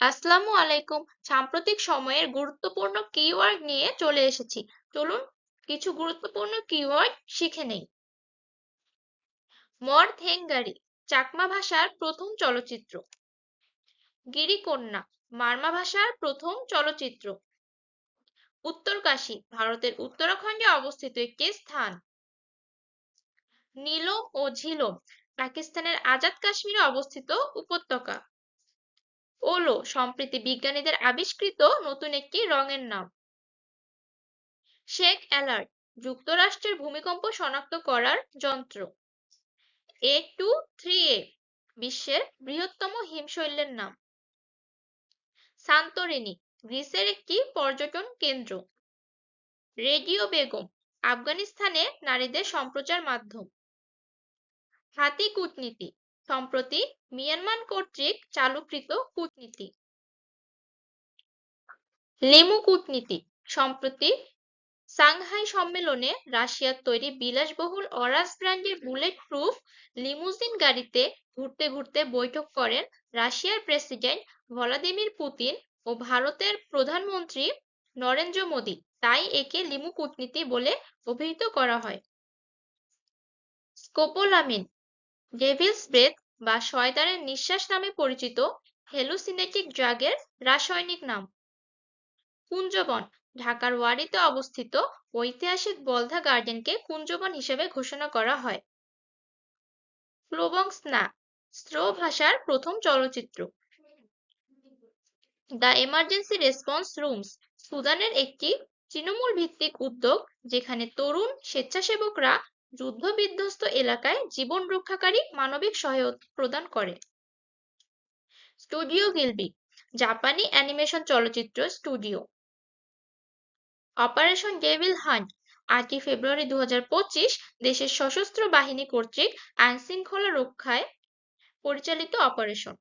আসসালামু আলাইকুম। সাম্প্রতিক সময়ের গুরুত্বপূর্ণ কিওয়ার্ড নিয়ে চলে এসেছি। চলুন কিছু গুরুত্বপূর্ণ কিওয়ার্ড শিখে নেই। মরথেঙ্গারি চাকমা ভাষার প্রথম চলচ্চিত্র। গিরিকন্যা, মারমা ভাষার প্রথম চলচ্চিত্র। উত্তরকাশী, ভারতের উত্তরাখণ্ডে অবস্থিত একটি স্থান। নীলম ও ঝিলম, পাকিস্তানের আজাদ কাশ্মীরে অবস্থিত উপত্যকা। ওলো সম্প্রতি বিজ্ঞানীদের আবিষ্কৃত নতুন একটি রঙের নাম। শেক অ্যালার্ট যুক্তরাষ্ট্রের ভূমিকম্প শনাক্ত করার যন্ত্র। এ টু থ্রি এ বিশ্বের বৃহত্তম হিমশৈলের নাম। সান্তোরিনি গ্রিসের একটি পর্যটন কেন্দ্র। রেডিও বেগম আফগানিস্তানে নারীদের সম্প্রচার মাধ্যম। হাতি কূটনীতি সম্প্রতি মিয়ানমার কর্তৃক চালুকৃত কূটনীতি। লেমু কূটনীতি, সম্প্রতি সাংহাই সম্মেলনে রাশিয়ার তৈরি বিলাসবহুল অরাস ব্র্যান্ডের বুলেট প্রুফ লিমুজিন গাড়িতে ঘুরতে ঘুরতে বৈঠক করেন রাশিয়ার প্রেসিডেন্ট ভলাদিমির পুতিন ও ভারতের প্রধানমন্ত্রী নরেন্দ্র মোদী। তাই একে লিমু কূটনীতি বলে অভিহিত করা হয়। স্কোপোলামিন ডেভিলস ব্রেথ বা শয়তানের নিঃশ্বাস নামে পরিচিত হেলুসিনেটিক ড্রাগের রাসায়নিক নাম। কুঞ্জবন ঢাকার ওয়ারিতে অবস্থিত ঐতিহাসিক বলধা গার্ডেনকে কুঞ্জবন হিসেবে ঘোষণা করা হয়। স্না স্ত্রো ভাষার প্রথম চলচ্চিত্র। দ্য এমার্জেন্সি রেসপন্স রুমস সুদানের একটি তৃণমূল ভিত্তিক উদ্যোগ যেখানে তরুণ স্বেচ্ছাসেবকরা যুদ্ধবিধ্বস্ত এলাকায় জীবন রক্ষাকারী মানবিক সহায়তা প্রদান করে। স্টুডিও গিলবি, জাপানি অ্যানিমেশন চলচ্চিত্র স্টুডিও। অপারেশন ডেভিল হান্ট, আটই ফেব্রুয়ারি দু হাজার পঁচিশ, দেশের সশস্ত্র বাহিনী কর্তৃক আইনশৃঙ্খলা রক্ষায় পরিচালিত অপারেশন।